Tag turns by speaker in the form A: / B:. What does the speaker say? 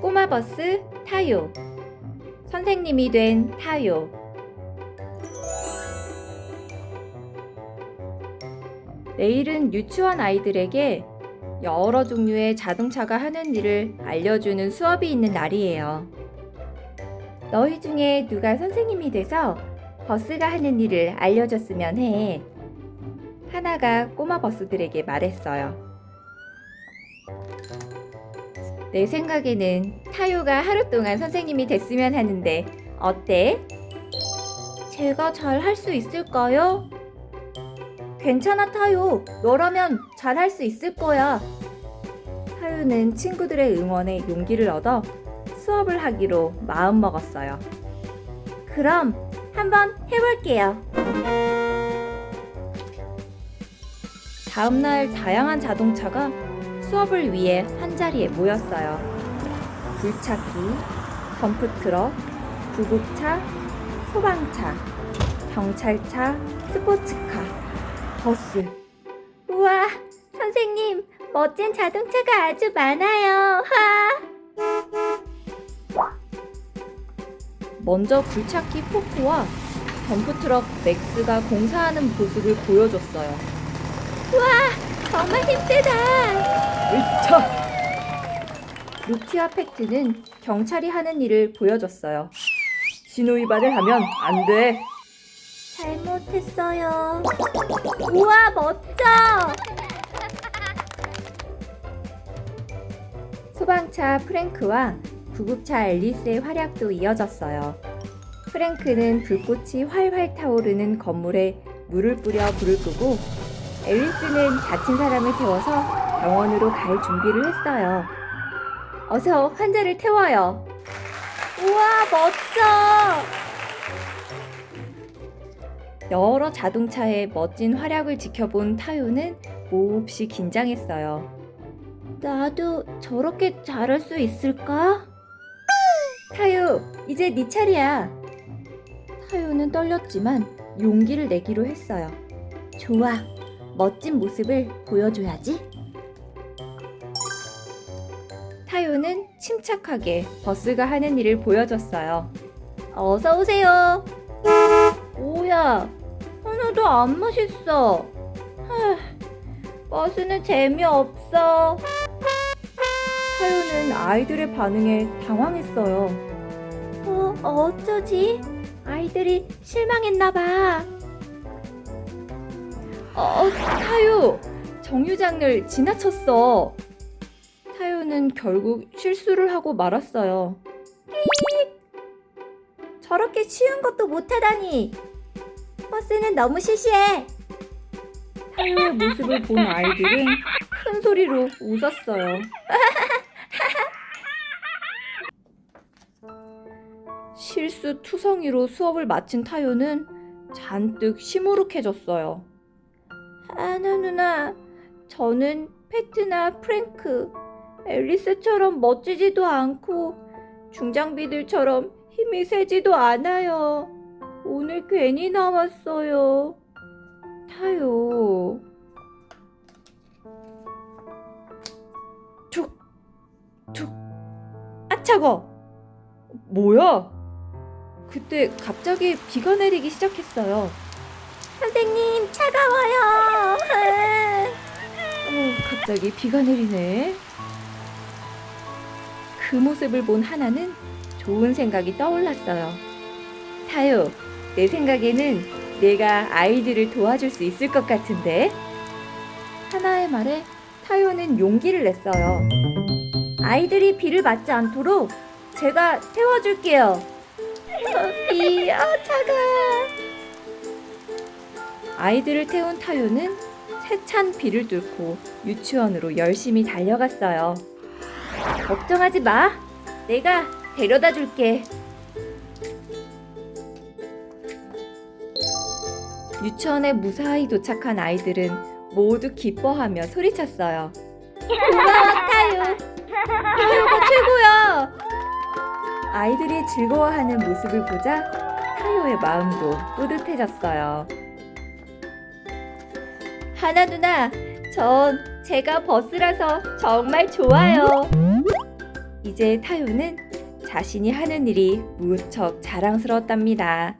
A: 꼬마 버스 타요. 선생님이 된 타요. 내일은 유치원 아이들에게 여러 종류의 자동차가 하는 일을 알려주는 수업이 있는 날이에요. 너희 중에 누가 선생님이 돼서 버스가 하는 일을 알려줬으면 해. 하나가 꼬마 버스들에게 말했어요. 내 생각에는 타요가 하루 동안 선생님이 됐으면 하는데 어때? 제가 잘 할 수 있을까요? 괜찮아 타요. 너라면 잘 할 수 있을 거야. 타요는 친구들의 응원에 용기를 얻어 수업을 하기로 마음 먹었어요. 그럼 한번 해볼게요. 다음날 다양한 자동차가 수업을 위해 한자리에 모였어요. 굴착기, 덤프트럭, 구급차, 소방차, 경찰차, 스포츠카, 버스. 우와, 선생님, 멋진 자동차가 아주 많아요. 하! 먼저 굴착기 포크와 덤프트럭 맥스가 공사하는 모습을 보여줬어요. 정말 힘세다. 으차! 루키와 팩트는 경찰이 하는 일을 보여줬어요. 신호 위반을 하면 안 돼. 잘못했어요. 우와, 멋져! 소방차 프랭크와 구급차 앨리스의 활약도 이어졌어요. 프랭크는 불꽃이 활활 타오르는 건물에 물을 뿌려 불을 끄고 앨리스는 다친 사람을 태워서 병원으로 갈 준비를 했어요. 어서 환자를 태워요. 우와, 멋져! 여러 자동차의 멋진 활약을 지켜본 타요는 몹시 긴장했어요. 나도 저렇게 잘할 수 있을까? 타요, 이제 네 차례야. 타요는 떨렸지만 용기를 내기로 했어요. 좋아, 멋진 모습을 보여줘야지. 타요는 침착하게 버스가 하는 일을 보여줬어요. 어서 오세요. 뭐야? 하나도 안 맛있어. 하, 버스는 재미없어. 타요는 아이들의 반응에 당황했어요. 어, 어쩌지? 아이들이 실망했나봐. 어, 타요! 정류장을 지나쳤어. 타요는 결국 실수를 하고 말았어요. 저렇게 쉬운 것도 못하다니! 버스는 너무 시시해! 타요의 모습을 본 아이들은 큰 소리로 웃었어요. 실수 투성이로 수업을 마친 타요는 잔뜩 시무룩해졌어요. 하나 누나, 저는 페트나 프랭크, 앨리스처럼 멋지지도 않고 중장비들처럼 힘이 세지도 않아요. 오늘 괜히 나왔어요. 타요. 툭, 툭. 아, 차거. 뭐야? 그때 갑자기 비가 내리기 시작했어요. 선생님, 차가워요. 오, 갑자기 비가 내리네. 그 모습을 본 하나는 좋은 생각이 떠올랐어요. 타요, 내 생각에는 내가 아이들을 도와줄 수 있을 것 같은데? 하나의 말에 타요는 용기를 냈어요. 아이들이 비를 맞지 않도록 제가 태워줄게요. 비, 아, 차가. 아이들을 태운 타요는 세찬 비를 뚫고 유치원으로 열심히 달려갔어요. 걱정하지 마. 내가 데려다 줄게. 유치원에 무사히 도착한 아이들은 모두 기뻐하며 소리쳤어요. 고마워, 타요. 타요가 최고야. 아이들이 즐거워하는 모습을 보자 타요의 마음도 뿌듯해졌어요. 하나 누나, 전 제가 버스라서 정말 좋아요. 이제 타요는 자신이 하는 일이 무척 자랑스러웠답니다.